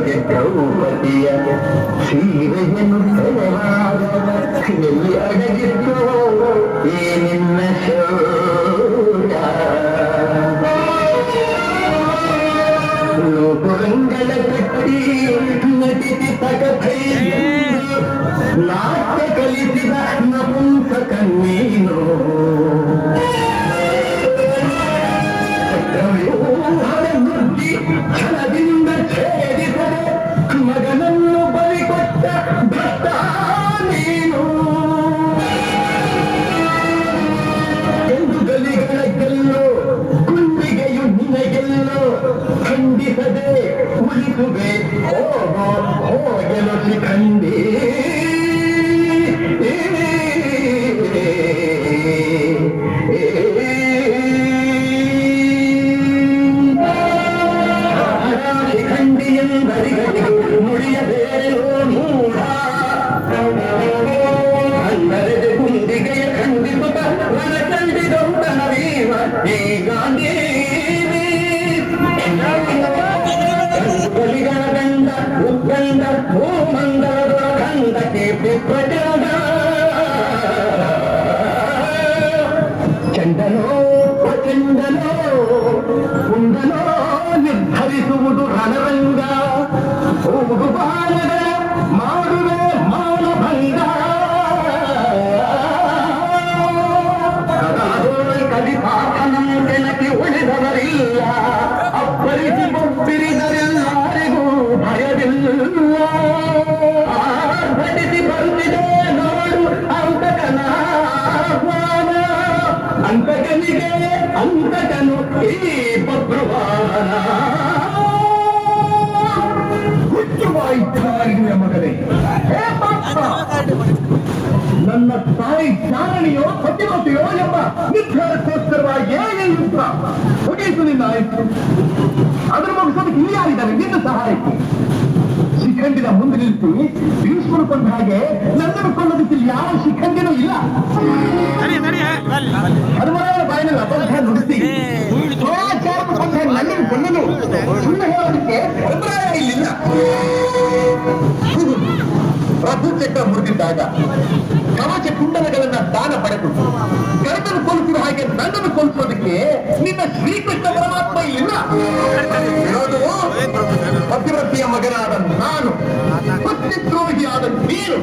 ನಿನಗೆ ದ್ರೌಪದಿಯ ಸೀರೆಯನ್ನು ಸೆಳೆವಾಗ ಎಲ್ಲಿ ಅಡಗಿತ್ತು ಈ ನಿನ್ನ ಶೌರ್ಯ ಲೋಕರಂಗಳ ಕಟ್ಟಿ ನಟಿಸಿ ತಗೈ ನಾಟ್ಯ ಕಲಿಸಿದ ನಪುಂಸಕ ಮಗನನ್ನು ಬಲಿ ಕೊಟ್ಟ ಭಕ್ತ ನೀನು ಎಂದು ಗಲಿಗಳ ಗೆಲ್ಲೋ ಕುಂಡಿಗೆಯು ನಿನಗೆಲ್ಲೋ ಖಂಡಿಸದೆ ಉಳಿಸುವೆ ಹೋಗೋ ಹೋಗಲು ಶಿಖಂಡಿ ಶಿಖಂಡಿಯಂದರಿಗಳಿಗೆ ನುಡಿಯಬೇರೋ ಉದ್ಗಂಡ ಭೂಮಂಡಲದೊಳ ಗಂಡ ಕೀರ್ತಿ ಪ್ರಚಂಡ ಚಂಡನೋ ಪ್ರಚಂಡನೋ ಕುಂಡನೋ ನಿರ್ಧರಿಸುವುದು ರಣರಂಗ ಹೋಗು ಬಾಲಗಳ ಮಾಡುವೆ ಮಾನಭಂಗ ಕದಾದೋಳ್ ಕಲಿಪಾಪನಂ ಕೆಣಕಿ ಉಳಿದವರಿಲ್ಲ ಅಪ್ಪರಿಸಿ ಬೊಬ್ಬಿರಿದರೆಲ್ಲರಿಗೂ ಭಯವಿಲ್ಲ ಬಬ್ರುವಾಹನ ಹುಚ್ಚುವಾಯಿತಾರಿಯ ಮಗನೇ. ನನ್ನ ತಾಯಿ ಚಾರಣಿಯೋ ಸತ್ಯವತೆಯೋ ಎಂಬ ನಿರ್ಧಾರಕ್ಕೋಸ್ಕರವಾಗಿ ಯುದ್ಧ ಮುಗಿಯಿತು ನಿನ್ನ ಆಯ್ತು. ಅದರ ಮುಗಿಸೋದಕ್ಕೆ ಇಲ್ಲಿ ನಿನ್ನ ಸಹಾಯಕ್ಕೆ ಶಿಖಂಡಿನ ಮುಂದೆ ನಿಂತು ಭೀಷ್ಮರು ಕೊಂಡ ಹಾಗೆ ನನ್ನನ್ನು ಕೊಳ್ಳೋದಕ್ಕೆ ಯಾವ ಶಿಖಂಡಿನೂ ಇಲ್ಲ. ಹನುಮರಾಯನ ಬಾಯಿನಲ್ಲಿ ನುಡಿಸಿ ಕೊಂಡನು ಸುಳ್ಳು ಹೇಳೋದಕ್ಕೆ ಅಭಿಪ್ರಾಯ ಇಲ್ಲಿಲ್ಲ ಪ್ರಭು ಚಕ್ರ ಮುರಿದಿದ್ದಾಗ ಕವಚ ಕುಂಡಲಗಳನ್ನ ದಾನ ಪಡೆದು ಕರೆತನ್ನು ಕೊಲಿಸಿದ ಹಾಗೆ ನನ್ನನ್ನು ಕೊಲಿಸೋದಕ್ಕೆ ನಿನ್ನ ಶ್ರೀಕೃಷ್ಣ ಪರಮಾತ್ಮ ಇಲ್ಲ. ಪತಿವ್ರತಿಯ ಮಗನಾದ ನಾನು. ಪತ್ನಿದ್ರೋಹಿಯಾದ ನೀನು.